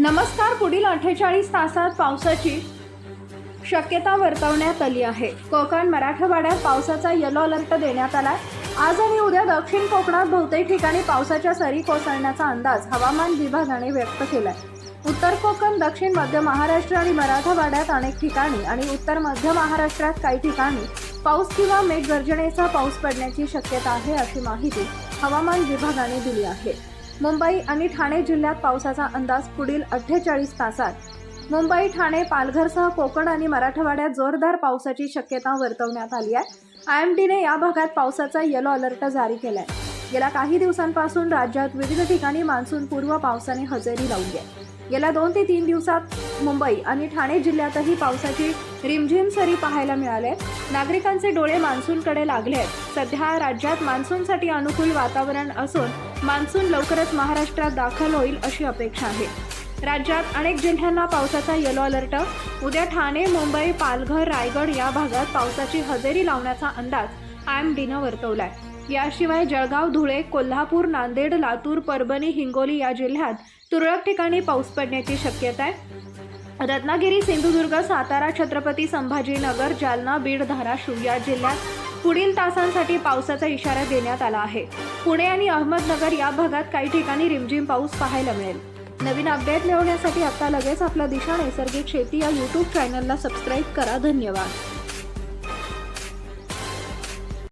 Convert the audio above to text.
नमस्कार पुढील अठ्ठेचाळीस तासात पावसाची शक्यता वर्तवण्यात आली आहे. कोकण मराठवाड्यात पावसाचा येलो अलर्ट देण्यात आला आज आणि उद्या दक्षिण कोकणात बहुतेक ठिकाणी पावसाच्या सरी कोसळण्याचा अंदाज हवामान विभागाने व्यक्त केला उत्तर कोकण दक्षिण मध्य महाराष्ट्र आणि मराठवाड्यात अनेक ठिकाणी आणि उत्तर मध्य महाराष्ट्रात काही ठिकाणी पाऊस किंवा मेघगर्जनेचा पाऊस पडण्याची शक्यता आहे अशी माहिती हवामान विभागाने दिली आहे. मुंबई आणि ठाणे जिल्ह्यात पावसाचा अंदाज पुढील अठ्ठेचाळीस तासात. मुंबई ठाणे पालघरसह कोकण आणि मराठवाड्यात जोरदार पावसाची शक्यता वर्तवण्यात आली आहे. आय एम डीने या भागात पावसाचा येलो अलर्ट जारी केला आहे गेल्या काही दिवसांपासून राज्यात विविध ठिकाणी मान्सून पूर्व पावसाने हजेरी लावली आहे. गेल्या दोन ते तीन दिवसात मुंबई आणि ठाणे जिल्ह्यातही पावसाची रिमझिम सरी पाहायला मिळाले. नागरिकांचे डोळे मान्सूनकडे लागले. आहेत सध्या राज्यात मान्सूनसाठी अनुकूल वातावरण असून मान्सून लवकरच महाराष्ट्रात दाखल होईल अशी अपेक्षा आहे. राज्यात अनेक जिल्ह्यांना पावसाचा येलो अलर्ट उद्या ठाणे मुंबई पालघर रायगड या भागात पावसाची हजेरी लावण्याचा अंदाज आय एम डीनं याशिवाय जळगाव धुळे कोल्हापूर नांदेड लातूर परभणी हिंगोली या जिल्ह्यात तुरळक ठिकाणी पाऊस पडण्याची शक्यता आहे. रत्नागिरी सिंधुदुर्ग सातारा छत्रपती संभाजीनगर जालना बीड धाराशिव या जिल्ह्यात पुढील तासांसाठी पावसाचा इशारा देण्यात आला आहे. पुणे आणि अहमदनगर या भागात काही ठिकाणी रिमझिम पाऊस पाहायला मिळेल. नवीन अपडेट मिळवण्यासाठी आता लगेच आपला दिशा नैसर्गिक शेती या यूट्यूब चॅनलला सबस्क्राईब करा. धन्यवाद.